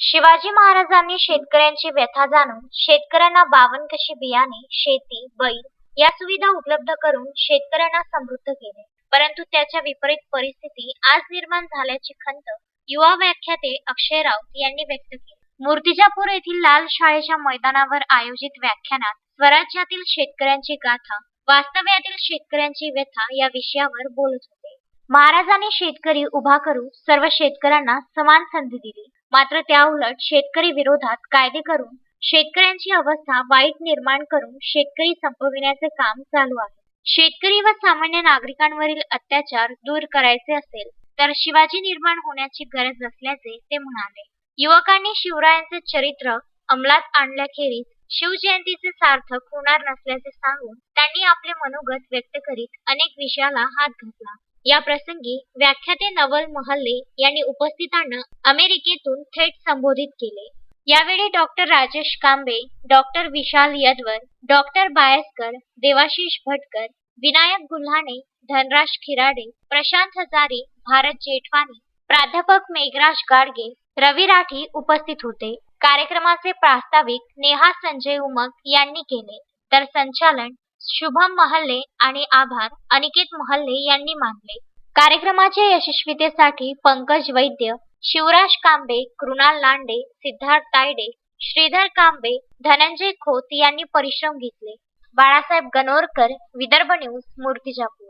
शिवाजी महाराजांनी शेतकऱ्यांची व्यथा जाणून शेतकऱ्यांना बावन कशी बियाणे शेती बैल या सुविधा उपलब्ध करून शेतकऱ्यांना समृद्ध केले. परंतु त्याच्या विपरीत परिस्थिती आज निर्माण झाल्याची खंत युवा व्याख्याते अक्षय राऊत यांनी व्यक्त केली. मूर्तिजापूर येथील लाल शाळेच्या मैदानावर आयोजित व्याख्यानात स्वराज्यातील शेतकऱ्यांची गाथा वास्तव्यातील शेतकऱ्यांची व्यथा या विषयावर बोलत होते. महाराजांनी शेतकरी उभा करू सर्व शेतकऱ्यांना समान संधी दिली. मात्र त्याउलट शेतकरी विरोधात कायदे करून शेतकऱ्यांची अवस्था वाईट निर्माण करून शेतकरी संपविण्याचे काम चालू आहे. शेतकरी व सामान्य नागरिकांवरील अत्याचार दूर करायचे असेल तर शिवाजी निर्माण होण्याची गरज असल्याचे ते म्हणाले. युवकांनी शिवरायांचे चरित्र अंमलात आणल्याखेरीज शिवजयंतीचे सार्थक होणार नसल्याचे सांगून त्यांनी आपले मनोगत व्यक्त करीत अनेक विषयाला हात घातला. या प्रसंगी व्याख्याते नवल महल्ले यांनी उपस्थितांना अमेरिकेतून थेट संबोधित केले. यावेळी doctor Rajesh Kambe doctor Vishal Yadwar doctor Baiskar Devashish Bhatkar Vinayak Gulhane Dhanraj Khirade Prashant Hazare Bharat Jethwani प्राध्यापक मेघराज गाडगे रवी राठी उपस्थित होते. कार्यक्रमाचे प्रास्ताविक नेहा संजय उमक यांनी केले. तर संचालन शुभम महल्ले आणि आभार अनिकेत महल्ले यांनी मानले. कार्यक्रमाच्या यशस्वीतेसाठी पंकज वैद्य शिवराज कांबे कृणाल लांडे सिद्धार्थ तायडे श्रीधर कांबे धनंजय खोत यांनी परिश्रम घेतले. बाळासाहेब गणोरकर विदर्भ न्यूज मूर्तिजापूर.